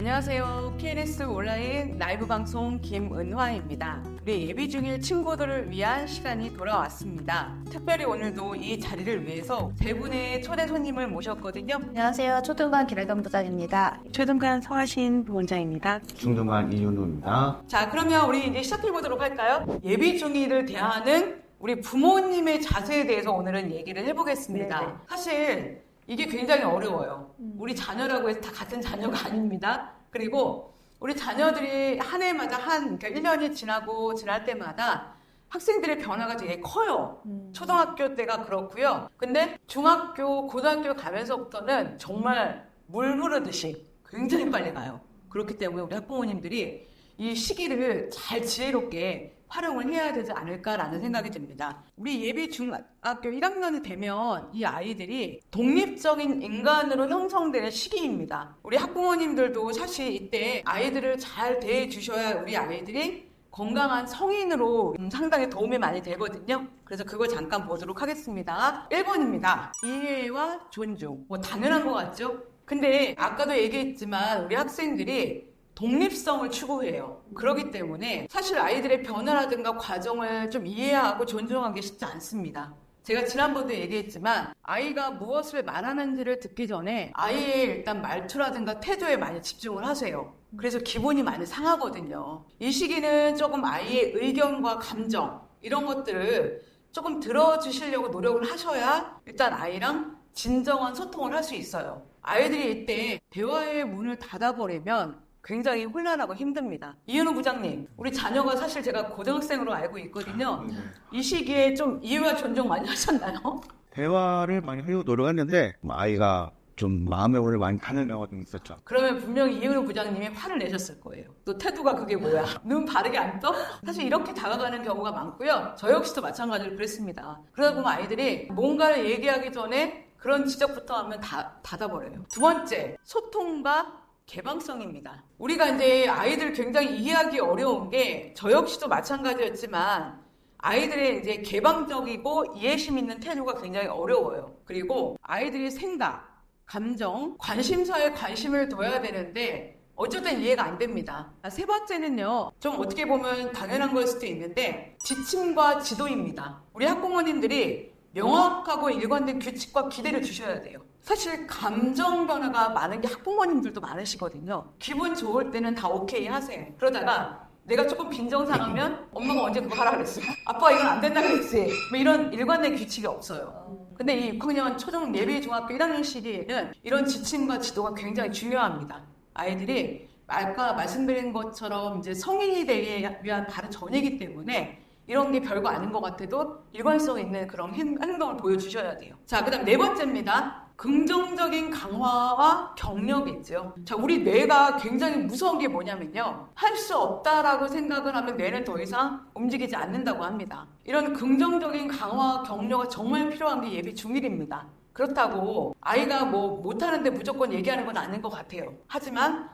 안녕하세요. KNS 온라인 라이브 방송 김은화입니다. 우리 예비 중일 친구들을 위한 시간이 돌아왔습니다. 특별히 오늘도 이 자리를 위해서 세 분의 초대 손님을 모셨거든요. 안녕하세요. 초등반 기래동 부장입니다. 최동관 서하신 원장입니다. 중등반 이윤우입니다. 자, 그러면 우리 이제 시작해 보도록 할까요? 예비 중일을 대하는 우리 부모님의 자세에 대해서 오늘은 얘기를 해보겠습니다. 네네. 사실 이게 굉장히 어려워요. 우리 자녀라고 해서 다 같은 자녀가 아닙니다. 그리고 우리 자녀들이 한 해마다 한, 그러니까 1년이 지나고 지날 때마다 학생들의 변화가 되게 커요. 초등학교 때가 그렇고요. 근데 중학교, 고등학교 가면서부터는 정말 물 흐르듯이 굉장히 빨리 가요. 그렇기 때문에 우리 학부모님들이 이 시기를 잘 지혜롭게 활용을 해야 되지 않을까라는 생각이 듭니다. 우리 예비 중학교 1학년이 되면 이 아이들이 독립적인 인간으로 형성되는 시기입니다. 우리 학부모님들도 사실 이때 아이들을 잘 대해 주셔야 우리 아이들이 건강한 성인으로 음, 상당히 도움이 많이 되거든요. 그래서 그걸 잠깐 보도록 하겠습니다. 1번입니다. 이해와 존중. 뭐 당연한 것 같죠? 근데 아까도 얘기했지만 우리 학생들이 독립성을 추구해요. 그렇기 때문에 사실 아이들의 변화라든가 과정을 좀 이해하고 존중하기 쉽지 않습니다. 제가 지난번도 얘기했지만 아이가 무엇을 말하는지를 듣기 전에 아이의 일단 말투라든가 태도에 많이 집중을 하세요. 그래서 기분이 많이 상하거든요. 이 시기는 조금 아이의 의견과 감정 이런 것들을 조금 들어주시려고 노력을 하셔야 일단 아이랑 진정한 소통을 할 수 있어요. 아이들이 이때 대화의 문을 닫아버리면 굉장히 혼란하고 힘듭니다. 이현우 부장님, 우리 자녀가 사실 제가 고등학생으로 알고 있거든요. 이 시기에 좀 이해와 존중 많이 하셨나요? 대화를 많이 하려고 노력했는데 뭐 아이가 좀 마음의 오를 많이 타는 경우가 좀 있었죠. 그러면 분명히 이현우 부장님이 화를 내셨을 거예요. 또 태도가 그게 뭐야? 눈 바르게 안 떠? 사실 이렇게 다가가는 경우가 많고요. 저 역시도 마찬가지로 그랬습니다. 그러다 보면 아이들이 뭔가를 얘기하기 전에 그런 지적부터 하면 다 닫아버려요. 두 번째, 소통과 개방성입니다. 우리가 이제 아이들 굉장히 이해하기 어려운 게 저 역시도 마찬가지였지만 아이들의 이제 개방적이고 이해심 있는 태도가 굉장히 어려워요. 그리고 아이들이 생각, 감정, 관심사에 관심을 둬야 되는데 어쨌든 이해가 안 됩니다. 아, 세 번째는요, 좀 어떻게 보면 당연한 걸 수도 있는데 지침과 지도입니다. 우리 학부모님들이 명확하고 일관된 규칙과 기대를 주셔야 돼요. 사실 감정 변화가 많은 게 학부모님들도 많으시거든요. 기분 좋을 때는 다 오케이 하세요. 그러다가 내가 조금 빈정상하면 엄마가 언제 그거 하라 그랬어? 아빠가 이건 안 된다 그랬지? 뭐 이런 일관된 규칙이 없어요. 근데 이 6학년 초등 예비 중학교 1학년 시기에는 이런 지침과 지도가 굉장히 중요합니다. 아이들이 아까 말씀드린 것처럼 이제 성인이 되기 위한 바른 전이기 때문에 이런 게 별거 아닌 것 같아도 일관성 있는 그런 행- 행동을 보여주셔야 돼요. 자, 그 다음 네 번째입니다. 긍정적인 강화와 경력이 있죠. 자, 우리 뇌가 굉장히 무서운 게 뭐냐면요. 할 수 없다라고 생각을 하면 뇌는 더 이상 움직이지 않는다고 합니다. 이런 긍정적인 강화 경력가 정말 필요한 게 예비 중일입니다. 그렇다고 아이가 뭐 못하는데 무조건 얘기하는 건 아닌 것 같아요. 하지만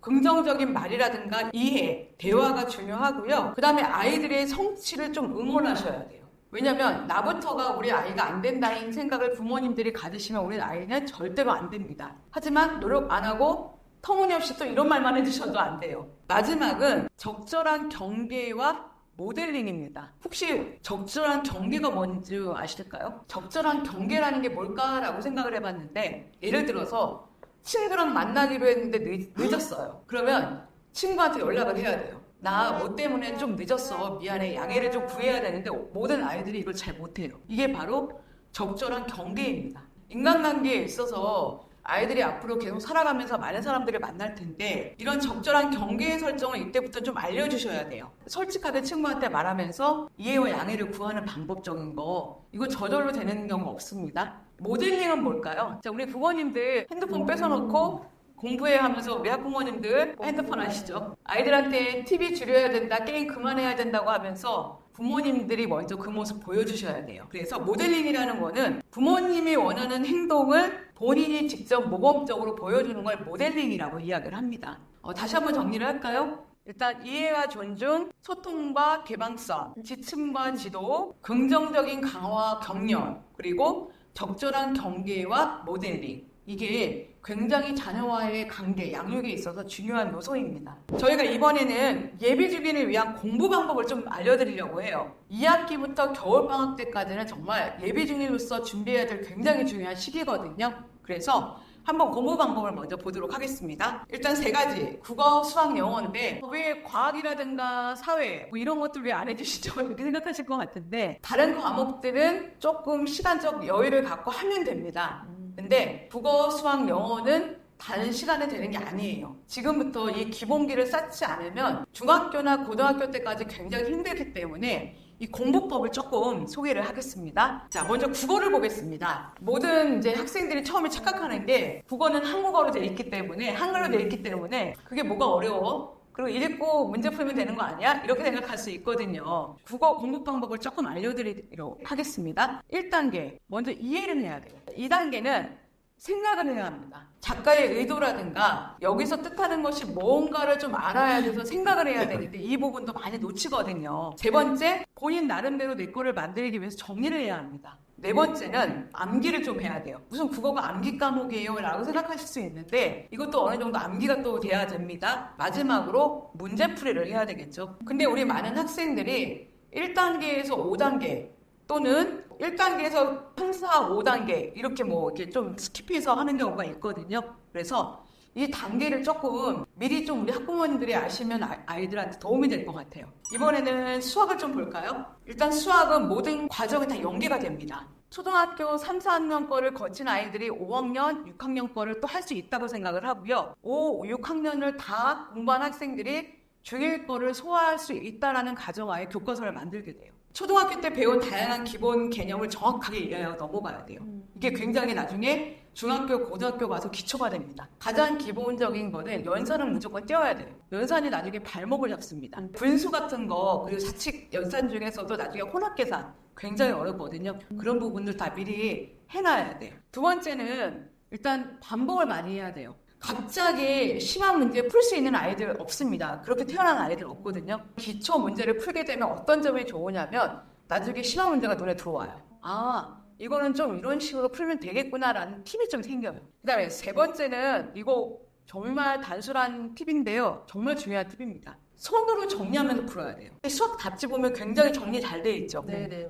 긍정적인 말이라든가 이해, 대화가 중요하고요. 그 다음에 아이들의 성취를 좀 응원하셔야 돼요. 왜냐면 나부터가 우리 아이가 안 된다는 생각을 부모님들이 가지시면 우리 아이는 절대로 안 됩니다. 하지만 노력 안 하고 터무니없이 또 이런 말만 해주셔도 안 돼요. 마지막은 적절한 경계와 모델링입니다. 혹시 적절한 경계가 뭔지 아실까요? 적절한 경계라는 게 뭘까라고 생각을 해봤는데 예를 들어서 친구랑 만나기로 했는데 늦, 늦었어요. 그러면 친구한테 연락을 해야 돼요. 나 뭐 때문에 좀 늦었어. 미안해. 양해를 좀 구해야 되는데 모든 아이들이 이걸 잘 못해요. 이게 바로 적절한 경계입니다. 인간관계에 있어서 아이들이 앞으로 계속 살아가면서 많은 사람들을 만날 텐데 이런 적절한 경계의 설정을 이때부터 좀 알려주셔야 돼요. 솔직하게 친구한테 말하면서 이해와 양해를 구하는 방법적인 거 이거 저절로 되는 경우 없습니다. 모델링은 뭘까요? 자, 우리 부모님들 핸드폰 뺏어놓고 공부해 하면서 우리 학부모님들 핸드폰 아시죠? 아이들한테 TV 줄여야 된다, 게임 그만해야 된다고 하면서 부모님들이 먼저 그 모습 보여주셔야 돼요. 그래서 모델링이라는 거는 부모님이 원하는 행동을 본인이 직접 모범적으로 보여주는 걸 모델링이라고 이야기를 합니다. 어, 다시 한번 정리를 할까요? 일단 이해와 존중, 소통과 개방성, 지침과 지도, 긍정적인 강화, 격려, 그리고 적절한 경계와 모델링. 이게 굉장히 자녀와의 관계, 양육에 있어서 중요한 요소입니다. 저희가 이번에는 예비 주기를 위한 공부 방법을 좀 알려드리려고 해요. 2학기부터 겨울방학 때까지는 정말 예비 중일로서 준비해야 될 굉장히 중요한 시기거든요. 그래서 한번 공부 방법을 먼저 보도록 하겠습니다. 일단 세 가지. 국어, 수학, 영어인데 왜 과학이라든가 사회 뭐 이런 것들 왜 안 해주시죠? 이렇게 생각하실 것 같은데 다른 과목들은 조금 시간적 여유를 갖고 하면 됩니다. 근데 국어, 수학, 영어는 다른 시간에 되는 게 아니에요. 지금부터 이 기본기를 쌓지 않으면 중학교나 고등학교 때까지 굉장히 힘들기 때문에 이 공부법을 조금 소개를 하겠습니다. 자, 먼저 국어를 보겠습니다. 모든 이제 학생들이 처음에 착각하는 게 국어는 한국어로 돼 있기 때문에 한글로 돼 있기 때문에 그게 뭐가 어려워? 그리고 읽고 문제 풀면 되는 거 아니야? 이렇게 생각할 수 있거든요. 국어 공부 방법을 조금 알려드리도록 하겠습니다. 1단계, 먼저 이해를 해야 돼요. 2단계는 생각을 해야 합니다. 작가의 의도라든가 여기서 뜻하는 것이 뭔가를 좀 알아야 돼서 생각을 해야 되는데 이 부분도 많이 놓치거든요. 세 번째, 본인 나름대로 내 거를 만들기 위해서 정리를 해야 합니다. 네 번째는 암기를 좀 해야 돼요. 무슨 국어가 암기 과목이에요? 라고 생각하실 수 있는데 이것도 어느 정도 암기가 또 돼야 됩니다. 마지막으로 문제풀이를 해야 되겠죠. 근데 우리 많은 학생들이 1단계에서 5단계 또는 1단계에서 3, 4, 5단계 이렇게 뭐 이렇게 좀 스킵해서 하는 경우가 있거든요. 그래서 이 단계를 조금 미리 좀 우리 학부모님들이 아시면 아- 아이들한테 도움이 될 것 같아요. 이번에는 수학을 좀 볼까요? 일단 수학은 모든 과정이 다 연계가 됩니다. 초등학교 3, 4학년 거를 거친 아이들이 5학년, 6학년 거를 또 할 수 있다고 생각을 하고요. 5, 6학년을 다 공부한 학생들이 중1 거를 소화할 수 있다라는 가정하에 교과서를 만들게 돼요. 초등학교 때 배운 다양한 기본 개념을 정확하게 이해하여 넘어가야 돼요. 이게 굉장히 나중에 중학교, 고등학교 가서 기초가 됩니다. 가장 기본적인 거는 연산은 무조건 띄워야 돼요. 연산이 나중에 발목을 잡습니다. 분수 같은 거, 그리고 사칙 연산 중에서도 나중에 혼합 계산 굉장히 어렵거든요. 그런 부분들 다 미리 해놔야 돼요. 두 번째는 일단 반복을 많이 해야 돼요. 갑자기 심한 문제 풀 수 있는 아이들 없습니다. 그렇게 태어난 아이들 없거든요. 기초 문제를 풀게 되면 어떤 점이 좋으냐면 나중에 심한 문제가 눈에 들어와요. 아, 이거는 좀 이런 식으로 풀면 되겠구나라는 팁이 좀 생겨요. 그 다음에 세 번째는 이거 정말 단순한 팁인데요. 정말 중요한 팁입니다. 손으로 정리하면서 풀어야 돼요. 수학 답지 보면 굉장히 정리 잘 돼 있죠.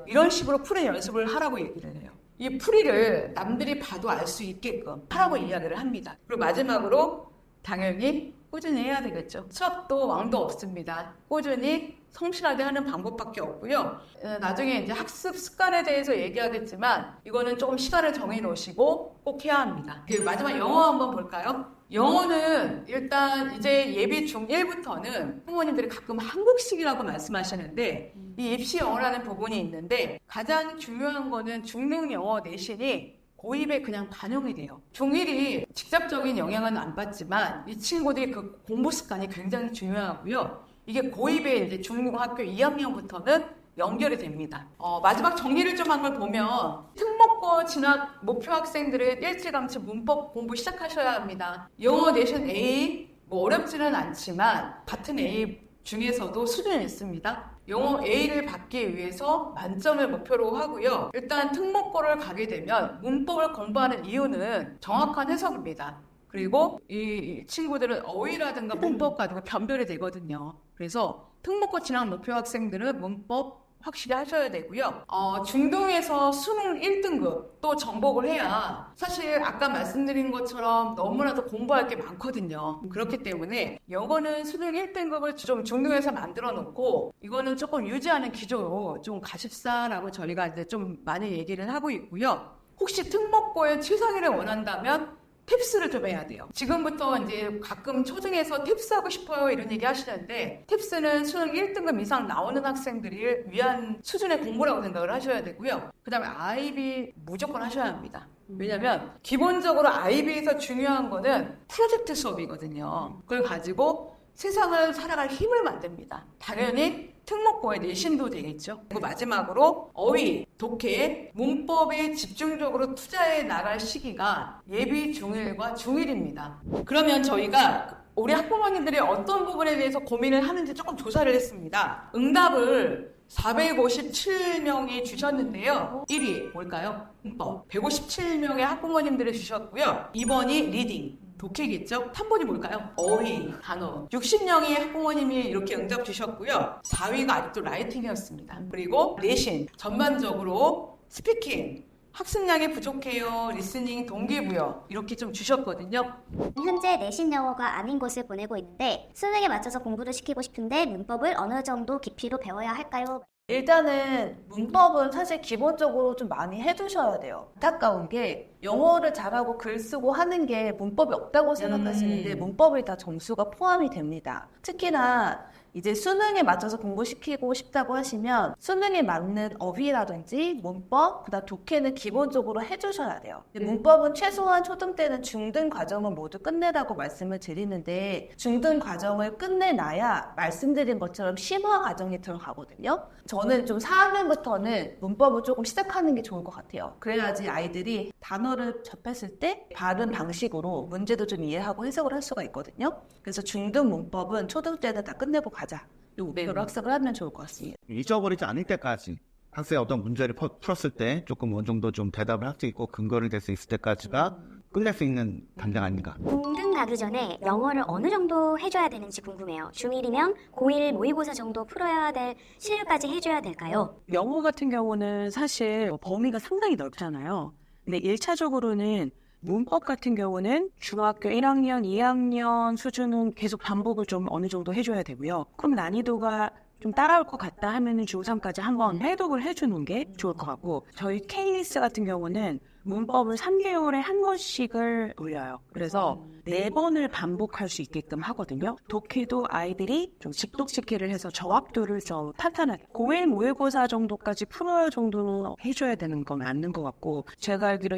이런 식으로 푸는 연습을 하라고 얘기를 해요. 이 풀이를 남들이 봐도 알 수 있게끔 하라고 이야기를 합니다. 그리고 마지막으로 당연히 꾸준히 해야 되겠죠. 수업도 왕도 없습니다. 꾸준히 성실하게 하는 방법밖에 없고요. 어, 나중에 이제 학습 습관에 대해서 얘기하겠지만 이거는 조금 시간을 정해 놓으시고 꼭 해야 합니다. 그 마지막 영어 한번 볼까요? 영어는 일단 이제 예비 중1부터는 부모님들이 가끔 한국식이라고 말씀하시는데 이 입시 영어라는 부분이 있는데 가장 중요한 거는 중능 영어 내신이 고입에 그냥 반영이 돼요. 중1이 직접적인 영향은 안 받지만 이 친구들이 그 공부 습관이 굉장히 중요하고요. 이게 고입에 이제 중학교 2학년부터는 연결이 됩니다. 어, 마지막 정리를 좀 한 걸 보면 특목고 진학 목표 학생들은 일찌감치 문법 공부 시작하셔야 합니다. 영어 내신 A 뭐 어렵지는 않지만 같은 A 중에서도 수준이 있습니다. 영어 A를 받기 위해서 만점을 목표로 하고요. 일단 특목고를 가게 되면 문법을 공부하는 이유는 정확한 해석입니다. 그리고 이 친구들은 어휘라든가 문법과도 변별이 되거든요. 그래서 특목고 진학 목표 학생들은 문법 확실히 하셔야 되고요. 어, 중등에서 수능 1등급 또 정복을 해야 사실 아까 말씀드린 것처럼 너무나도 공부할 게 많거든요. 그렇기 때문에 영어는 수능 1등급을 좀 중등에서 만들어 놓고 이거는 조금 유지하는 기조로 좀 가십사라고 저희가 이제 좀 많이 얘기를 하고 있고요. 혹시 특목고에 최상위를 원한다면 탭스를 좀 해야 돼요. 지금부터 이제 가끔 초등에서 탭스 하고 싶어요 이런 얘기 하시는데 탭스는 수능 1등급 이상 나오는 학생들이 위한 수준의 공부라고 생각을 하셔야 되고요. 그 다음에 아이비 무조건 하셔야 합니다. 왜냐면 기본적으로 아이비에서 중요한 거는 프로젝트 수업이거든요. 그걸 가지고 세상을 살아갈 힘을 만듭니다. 당연히 특목고의 내신도 되겠죠. 그리고 마지막으로 어휘, 독해, 문법에 집중적으로 투자해 나갈 시기가 예비 중1과 중1입니다. 그러면 저희가 우리 학부모님들이 어떤 부분에 대해서 고민을 하는지 조금 조사를 했습니다. 응답을 457명이 주셨는데요. 1위 뭘까요? 문법. 157명의 학부모님들이 주셨고요. 2번이 리딩. 독해겠죠? 3번이 뭘까요? 어휘, 단어. 60명의 학부모님이 이렇게 응답 주셨고요. 4위가 아직도 라이팅이었습니다. 그리고 레신. 전반적으로 스피킹. 학습량이 부족해요. 리스닝, 동기부여. 이렇게 좀 주셨거든요. 현재 내신 영어가 아닌 곳을 보내고 있는데 수능에 맞춰서 공부를 시키고 싶은데 문법을 어느 정도 깊이로 배워야 할까요? 일단은 문법은 사실 기본적으로 좀 많이 해두셔야 돼요. 안타까운 게 영어를 잘하고 글 쓰고 하는 게 문법이 없다고 생각하시는데 음. 문법이 다 점수가 포함이 됩니다. 특히나 이제 수능에 맞춰서 공부시키고 싶다고 하시면 수능에 맞는 어휘라든지 문법, 그다음 독해는 기본적으로 해주셔야 돼요. 근데 문법은 최소한 초등 때는 중등 과정은 모두 끝내라고 말씀을 드리는데 중등 과정을 끝내놔야 말씀드린 것처럼 심화 과정에 들어가거든요. 저는 좀 4학년부터는 문법을 조금 시작하는 게 좋을 것 같아요. 그래야지 아이들이 단어 를 접했을 때 바른 방식으로 문제도 좀 이해하고 해석을 할 수가 있거든요. 그래서 중등 문법은 초등 때는 다 끝내고 가자. 이 목표로 네. 학습을 하면 좋을 것 같습니다. 잊어버리지 않을 때까지 학생이 어떤 문제를 퍼- 풀었을 때 조금 어느 정도 좀 대답을 할 수 있고 근거를 댈 수 있을 때까지가 끝낼 수 있는 단장 아닌가. 공등 가기 전에 영어를 어느 정도 해줘야 되는지 궁금해요. 중1이면 고1 모의고사 정도 풀어야 될 실력까지 해줘야 될까요? 영어 같은 경우는 사실 범위가 상당히 넓잖아요. 근데 1차적으로는 문법 같은 경우는 중학교 1학년, 2학년 수준은 계속 반복을 좀 어느 정도 해줘야 되고요. 그럼 난이도가 좀 따라올 것 같다 하면은 중3까지 한번 해독을 해주는 게 좋을 것 같고 저희 케이스 같은 경우는 문법을 3개월에 한 번씩을 올려요. 그래서 네 번을 반복할 수 있게끔 하거든요. 독해도 아이들이 좀 직독직해를 해서 저학도를 좀 탄탄하게 고1 모의고사 정도까지 풀어야 정도는 해줘야 되는 건 맞는 것 같고 제가 알기로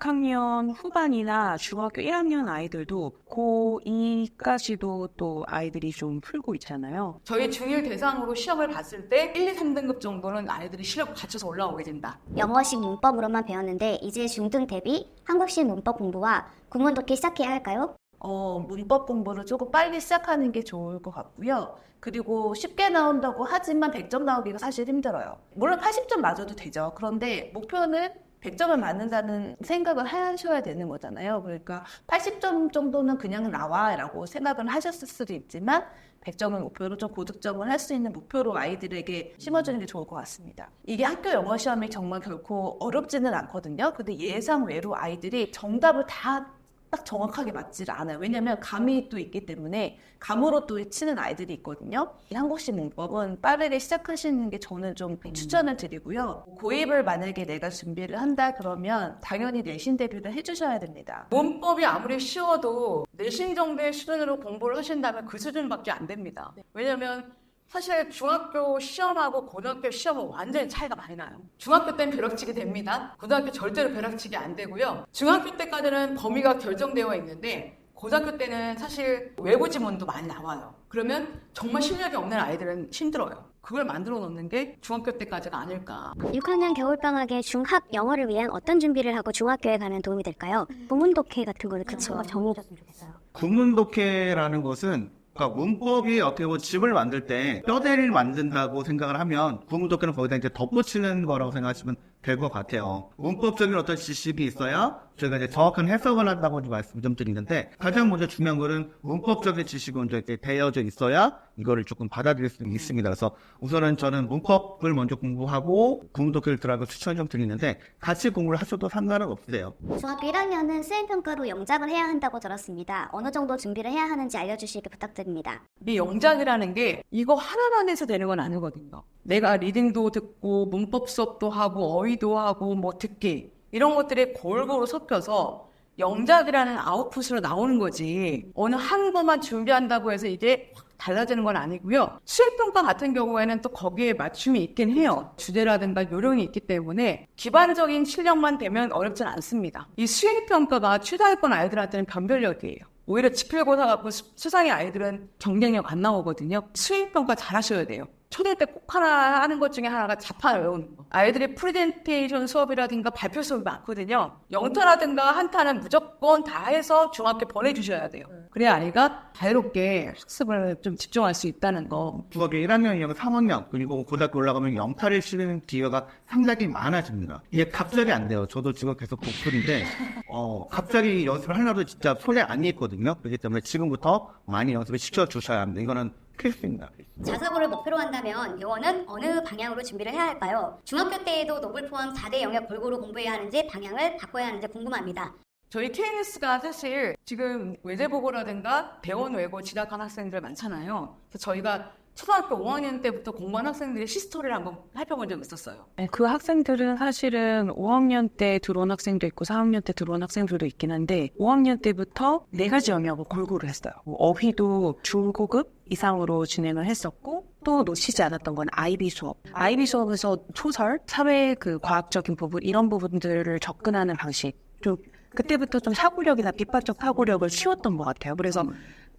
6학년 후반이나 중학교 1학년 아이들도 고2까지도 또 아이들이 좀 풀고 있잖아요. 저희 중1 대상으로 시험을 봤을 때 1, 2, 3등급 정도는 아이들이 실력을 갖춰서 올라오게 된다. 영어식 문법으로만 배웠는데 이제 중등 대비 한국식 문법 공부와 구문 독해 시작해야 할까요? 어, 문법 공부를 조금 빨리 시작하는 게 좋을 것 같고요. 그리고 쉽게 나온다고 하지만 100점 나오기가 사실 힘들어요. 물론 80점 맞아도 되죠. 그런데 목표는 100점을 맞는다는 생각을 하셔야 되는 거잖아요. 그러니까 80점 정도는 그냥 나와라고 생각을 하셨을 수도 있지만 100점을 목표로 좀 고득점을 할 수 있는 목표로 아이들에게 심어주는 게 좋을 것 같습니다. 이게 학교 영어 시험이 정말 결코 어렵지는 않거든요. 근데 예상 외로 아이들이 정답을 다 딱 정확하게 맞지를 않아요. 왜냐하면 감이 또 있기 때문에 감으로 또 치는 아이들이 있거든요. 이 한국식 문법은 빠르게 시작하시는 게 저는 좀 추천을 드리고요. 고입을 만약에 내가 준비를 한다 그러면 당연히 내신 대비를 해주셔야 됩니다. 문법이 아무리 쉬워도 내신 정도의 수준으로 공부를 하신다면 그 수준밖에 안 됩니다. 왜냐면 사실 중학교 시험하고 고등학교 시험은 완전히 차이가 많이 나요. 중학교 때는 벼락치기 됩니다. 고등학교 절대로 벼락치기 안 되고요. 중학교 때까지는 범위가 결정되어 있는데 고등학교 때는 사실 외부 지문도 많이 나와요. 그러면 정말 실력이 없는 아이들은 힘들어요. 그걸 만들어 놓는 게 중학교 때까지가 아닐까. 6학년 겨울방학에 중학 영어를 위한 어떤 준비를 하고 중학교에 가면 도움이 될까요? 구문 독해 같은 거를 그쵸 정해줬으면 좋겠어요. 구문 독해라는 것은 그러니까 문법이 어떻게 보면 집을 만들 때 뼈대를 만든다고 생각을 하면 구문 독해는 거기다 이제 덧붙이는 거라고 생각하시면 될 것 같아요. 문법적인 어떤 지식이 있어야 저희가 이제 정확한 해석을 한다고 이제 말씀 좀 드리는데 가장 먼저 중요한 거는 문법적인 지식이 먼저 이렇게 되어져 있어야 이거를 조금 받아들일 수 있습니다. 그래서 우선은 저는 문법을 먼저 공부하고 구문 독해를 들어가고 추천 좀 드리는데 같이 공부를 하셔도 상관은 없으세요. 중학교 1학년은 수행평가로 영작을 해야 한다고 들었습니다. 어느 정도 준비를 해야 하는지 알려주시기 부탁드립니다. 이 영작이라는 게 이거 하나만 해서 되는 건 아니거든요. 내가 리딩도 듣고 문법 수업도 하고 어휘도 하고 뭐 듣기 이런 것들이 골고루 섞여서 영작이라는 아웃풋으로 나오는 거지. 어느 한 것만 준비한다고 해서 이게 확 달라지는 건 아니고요. 수행평가 같은 경우에는 또 거기에 맞춤이 있긴 해요. 주제라든가 요령이 있기 때문에 기반적인 실력만 되면 어렵진 않습니다. 이 수행평가가 취사했건 아이들한테는 변별력이에요. 오히려 지필고사 갖고 수- 수상의 아이들은 경쟁력 안 나오거든요. 수행평가 잘 하셔야 돼요. 초등 때꼭 하나 하는 것 중에 하나가 자판 외우는 거. 아이들이 프레젠테이션 수업이라든가 발표 수업이 많거든요. 영타라든가 한타는 무조건 다 해서 중학교 보내주셔야 돼요. 그래야 아이가 자유롭게 학습을 좀 집중할 수 있다는 거. 중학교 1학년, 2학년, 3학년 그리고 고등학교 올라가면 영타를 치는 기회가 상당히 많아집니다. 이게 갑자기 안 돼요. 저도 지금 계속 독출인데 어, 갑자기 연습을 하려도 진짜 손에 안 익거든요. 그렇기 때문에 지금부터 많이 연습을 시켜주셔야 합니다. 이거는 필수입니다. 자사고를 목표로 한다면 요원은 어느 방향으로 준비를 해야 할까요? 중학교 때에도 노블 포함 4대 영역 골고루 공부해야 하는지 방향을 바꿔야 하는지 궁금합니다. 저희 KNS가 사실 지금 외대보고라든가 대원 외고 진학한 학생들 많잖아요. 그래서 저희가 초등학교 5학년 때부터 공부한 학생들의 시스토리를 한번 살펴본 적이 있었어요. 네, 그 학생들은 사실은 5학년 때 들어온 학생도 있고 4학년 때 들어온 학생들도 있긴 한데 5학년 때부터 네 가지 영역을 골고루 했어요. 뭐 어휘도 중고급 이상으로 진행을 했었고 또 놓치지 않았던 건 아이비 수업. 아이비 수업에서 소설, 사회 그 과학적인 부분 이런 부분들을 접근하는 방식 좀 그때부터 좀 사고력이나 비판적 사고력을 키웠던 것 같아요. 그래서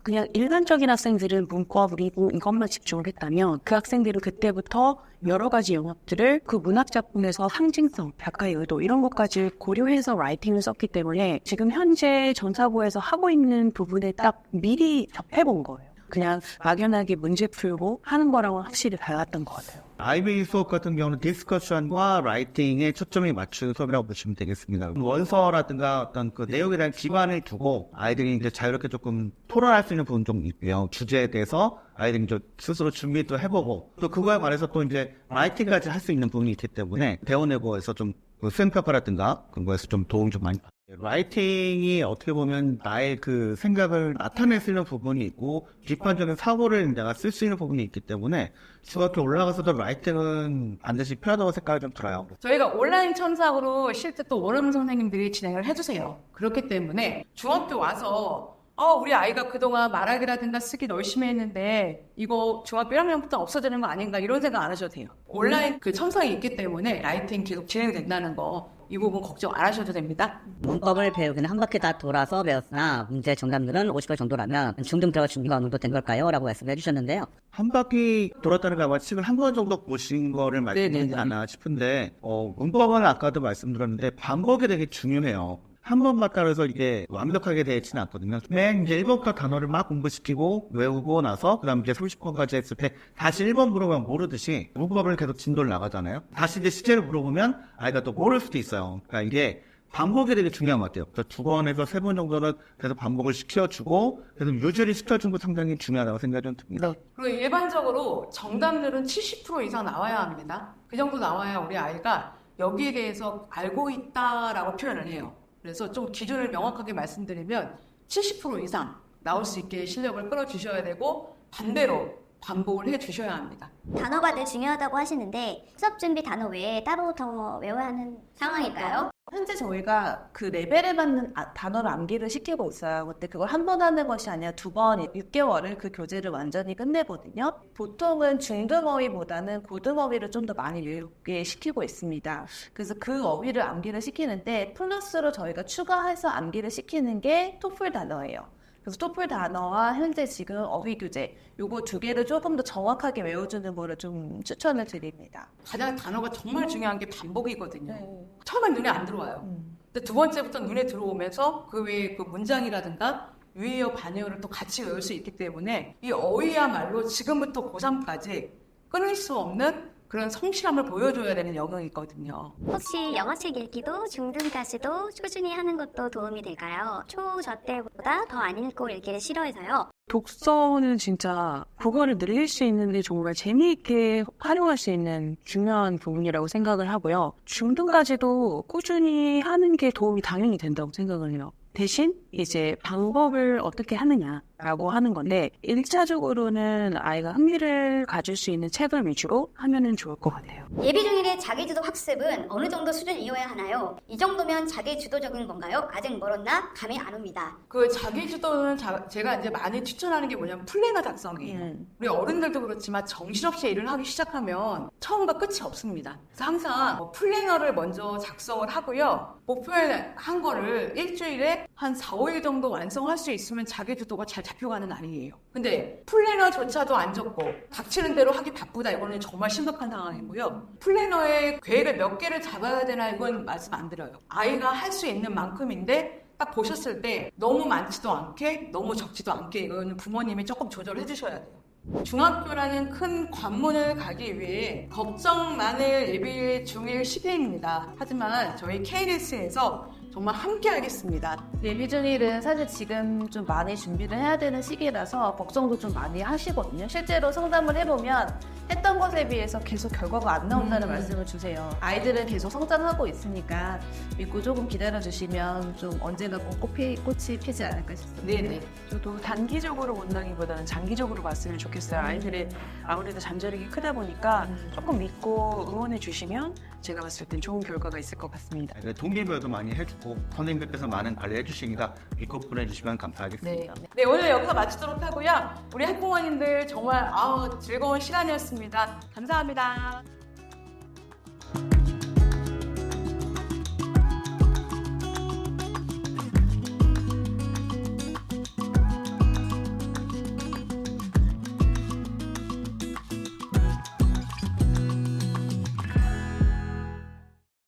그냥 일반적인 학생들은 문법, 리고 이것만 집중을 했다면 그 학생들은 그때부터 여러 가지 영역들을 그 문학 작품에서 상징성, 작가의 의도 이런 것까지 고려해서 라이팅을 썼기 때문에 지금 현재 전사고에서 하고 있는 부분에 딱 미리 접해본 거예요. 그냥 막연하게 문제 풀고 하는 거랑은 확실히 달랐던 것 같아요. IB 수업 같은 경우는 디스커션과 라이팅에 초점이 맞춘 수업이라고 보시면 되겠습니다. 원서라든가 어떤 그 내용에 대한 기반을 두고 아이들이 이제 자유롭게 조금 토론할 수 있는 부분 좀 있고요. 주제에 대해서 아이들이 좀 스스로 준비도 해보고 또 그거에 관해서 또 이제 라이팅까지 할 수 있는 부분이 있기 때문에 대원외고에서 좀 그 수행평가라든가 그런 거에서 좀 도움 좀 많이. 라이팅이 어떻게 보면 나의 그 생각을 나타낼 수 있는 부분이 있고 비판적인 사고를 내가 쓸 수 있는 부분이 있기 때문에 중학교 올라가서도 라이팅은 반드시 필요하다고 생각이 좀 들어요. 저희가 온라인 천사으로 실제 또 원어민 선생님들이 진행을 해주세요. 그렇기 때문에 중학교 와서 어, 우리 아이가 그동안 말하기라든가 쓰기 열심히 했는데 이거 중학교 1학년부터 없어지는 거 아닌가 이런 생각 안 하셔도 돼요. 온라인 그 첨삭이 있기 때문에 라이팅 계속 진행된다는 거 이 부분 걱정 안 하셔도 됩니다. 문법을 배우기는 한 바퀴 다 돌아서 배웠으나 문제 정답률은 50% 정도라면 중등 들어갈 준비가 어느 정도 된 걸까요? 라고 말씀해 주셨는데요. 한 바퀴 돌았다는 거 아마 책을 한 권 정도 보신 거를 말씀드리지 네네네. 않나 싶은데 어, 문법은 아까도 말씀드렸는데 반복이 되게 중요해요. 한번 봤다 그래서 이게 완벽하게 되지는 않거든요. 맨 이제 1번부터 단어를 막 공부시키고 외우고 나서 그 다음 이제 30번까지 했을 때 다시 1번 물어보면 모르듯이 문법을 계속 진도를 나가잖아요. 다시 이제 시제를 물어보면 아이가 또 모를 수도 있어요. 그러니까 이게 반복이 되게 중요한 것 같아요. 그래서 두 번에서 세 번 정도는 계속 반복을 시켜주고 계속 유지를 시켜주는 거 상당히 중요하다고 생각이 좀 듭니다. 그리고 일반적으로 정답률은 70% 이상 나와야 합니다. 그 정도 나와야 우리 아이가 여기에 대해서 알고 있다라고 표현을 해요. 그래서 좀 기준을 명확하게 말씀드리면 70% 이상 나올 수 있게 실력을 끌어주셔야 되고 반대로 반복을 해 주셔야 합니다. 단어가 늘 중요하다고 하시는데 수업 준비 단어 외에 따로 더 외워야 하는 상황일까요? 현재 저희가 그 레벨에 맞는 아- 단어를 암기를 시키고 있어요. 근데 그걸 한 번 하는 것이 아니라 두 번, 6개월을 그 교재를 완전히 끝내거든요. 보통은 중등어휘보다는 고등어휘를 좀 더 많이 외우게 시키고 있습니다. 그래서 그 어휘를 암기를 시키는데 플러스로 저희가 추가해서 암기를 시키는 게 토플 단어예요. 그래서 토플 단어와 현재 지금 어휘 교재 요거 두 개를 조금 더 정확하게 외워주는 거를 좀 추천을 드립니다. 가장 단어가 정말 중요한 게 반복이거든요. 네. 처음엔 눈에 안 들어와요. 음. 근데 두 번째부터 눈에 들어오면서 그 외에 그 문장이라든가 유의어 반의어를 또 같이 외울 수 있기 때문에 이 어휘야말로 지금부터 고3까지 끊을 수 없는 그런 성실함을 보여줘야 되는 영역이거든요. 혹시 영어책 읽기도 중등까지도 꾸준히 하는 것도 도움이 될까요? 초저 때보다 더 안 읽고 읽기를 싫어해서요. 독서는 진짜 국어를 늘릴 수 있는데 정말 재미있게 활용할 수 있는 중요한 부분이라고 생각을 하고요. 중등까지도 꾸준히 하는 게 도움이 당연히 된다고 생각을 해요. 대신 이제 방법을 어떻게 하느냐라고 하는 건데 1차적으로는 아이가 흥미를 가질 수 있는 책을 위주로 하면은 좋을 것 같아요. 예비 중일의 자기주도 학습은 어느 정도 수준 이어야 하나요? 이 정도면 자기주도적인 건가요? 아직 멀었나? 감이 안 옵니다. 그 자기주도는 자- 제가 이제 많이 추천하는 게 뭐냐면 플래너 작성이에요. 음. 우리 어른들도 그렇지만 정신없이 일을 하기 시작하면 처음과 끝이 없습니다. 그래서 항상 뭐 플래너를 먼저 작성을 하고요. 목표에 한 거를 일주일에 한 4, 5일 정도 완성할 수 있으면 자기 주도가 잘 잡혀가는 날이에요. 근데 플래너조차도 안 적고 닥치는 대로 하기 바쁘다. 이거는 정말 심각한 상황이고요. 플래너의 계획을 몇 개를 잡아야 되나 이건 말씀 안 드려요. 아이가 할 수 있는 만큼인데 딱 보셨을 때 너무 많지도 않게 너무 적지도 않게 이거는 부모님이 조금 조절해 주셔야 돼요. 중학교라는 큰 관문을 가기 위해 걱정만을 예비 중일 시기입니다. 하지만 저희 KBS에서 정말 함께 하겠습니다. 예비 중일은 사실 지금 좀 많이 준비를 해야 되는 시기라서 걱정도 좀 많이 하시거든요. 실제로 상담을 해보면 했던 것에 비해서 계속 결과가 안 나온다는 음. 말씀을 주세요. 아이들은 계속 성장하고 있으니까 믿고 조금 기다려주시면 좀 언제나 꽃이, 꽃이 피지 않을까 싶습니다. 네네. 저도 단기적으로 본다기보다는 장기적으로 봤으면 좋겠어요. 아이들이 아무래도 잠자력이 크다 보니까 조금 믿고 응원해 주시면 제가 봤을 땐 좋은 결과가 있을 것 같습니다. 네, 동기부여도 많이 해주고 선생님께서 많은 관리해 주시니까 믿고 보내주시면 네. 감사하겠습니다. 네, 오늘 여기서 마치도록 하고요. 우리 학부모님들 정말 아우 즐거운 시간이었습니다. 감사합니다.